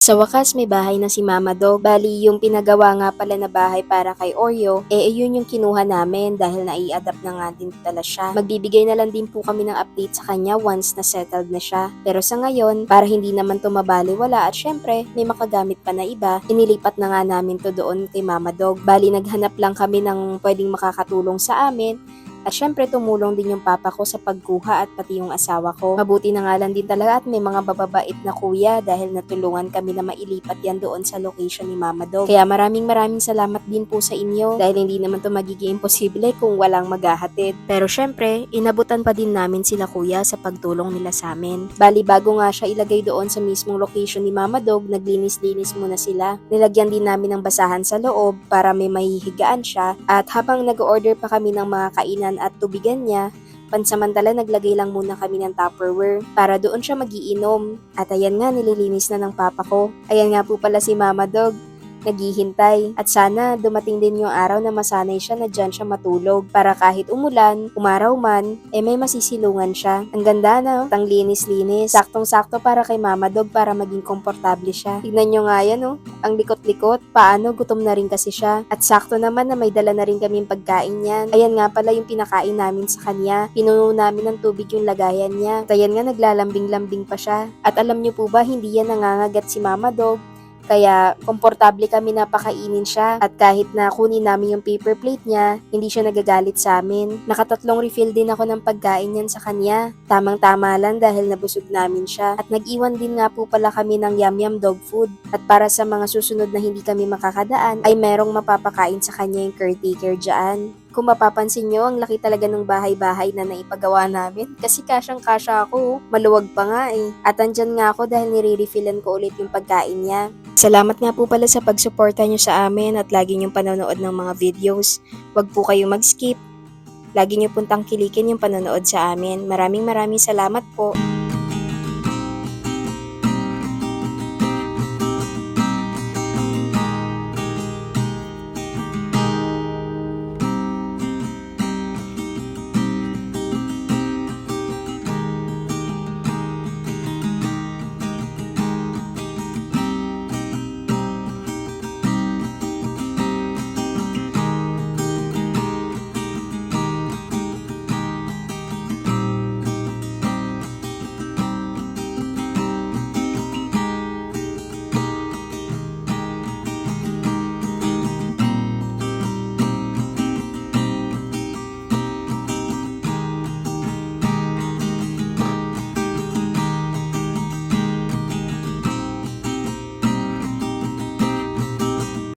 Sa wakas, may bahay na si Mama Dog. Bali, yung pinagawa nga pala na bahay para kay Oreo, eh yun yung kinuha namin dahil nai-adapt na nga din tala siya. Magbibigay na lang din po kami ng update sa kanya once na settled na siya. Pero sa ngayon, para hindi naman tumabali wala at syempre, may makagamit pa na iba, inilipat na nga namin to doon kay Mama Dog. Bali, naghanap lang kami ng pwedeng makakatulong sa amin at syempre tumulong din yung papa ko sa pagkuha at pati yung asawa ko. Mabuti na nga lang din talaga at may mga bababait na kuya dahil natulungan kami na mailipat yan doon sa location ni Mama Dog. Kaya maraming maraming salamat din po sa inyo dahil hindi naman to magiging imposible kung walang maghahatid. Pero syempre, inabutan pa din namin sila kuya sa pagtulong nila sa amin. Bali bago nga siya ilagay doon sa mismong location ni Mama Dog, naglinis-linis muna sila. Nilagyan din namin ng basahan sa loob para may mahihigaan siya at habang nag-order pa kami ng mga kainan at tubigan niya, pansamantala naglagay lang muna kami ng Tupperware para doon siya magiinom. At ayan nga, nililinis na ng papa ko. Ayan nga po pala si Mama Dog naghihintay. At sana dumating din yung araw na masanay siya na dyan siya matulog para kahit umulan, umaraw man, eh may masisilungan siya. Ang ganda na, tang linis-linis. Saktong-sakto para kay Mama Dog para maging komportable siya. Tignan nyo nga yan oh, ang likot-likot. Paano, gutom na rin kasi siya. At sakto naman na may dala na rin kaming pagkain yan. Ayan nga pala yung pinakain namin sa kanya. Pinuno namin ng tubig yung lagayan niya. At nga naglalambing-lambing pa siya. At alam nyo po ba, hindi yan nangangagat si Mama Dog. Kaya komportable kami na pakainin siya at kahit na kunin namin yung paper plate niya, hindi siya nagagalit sa amin. Nakatatlong refill din ako ng pagkain yan sa kanya. Tamang-tama lang dahil nabusog namin siya. At nag-iwan din nga po pala kami ng Yum Yum Dog Food. At para sa mga susunod na hindi kami makakadaan, ay merong mapapakain sa kanya yung caretaker dyan. Kung mapapansin nyo, ang laki talaga ng bahay-bahay na naipagawa namin. Kasi kasyang-kasya ako, maluwag pa nga eh. At andyan nga ako dahil nire-refillan ko ulit yung pagkain niya. Salamat nga po pala sa pagsuporta nyo sa amin at lagi nyong panonood ng mga videos. Huwag po kayo mag-skip. Lagi nyo puntang kilikin yung panonood sa amin. Maraming maraming salamat po.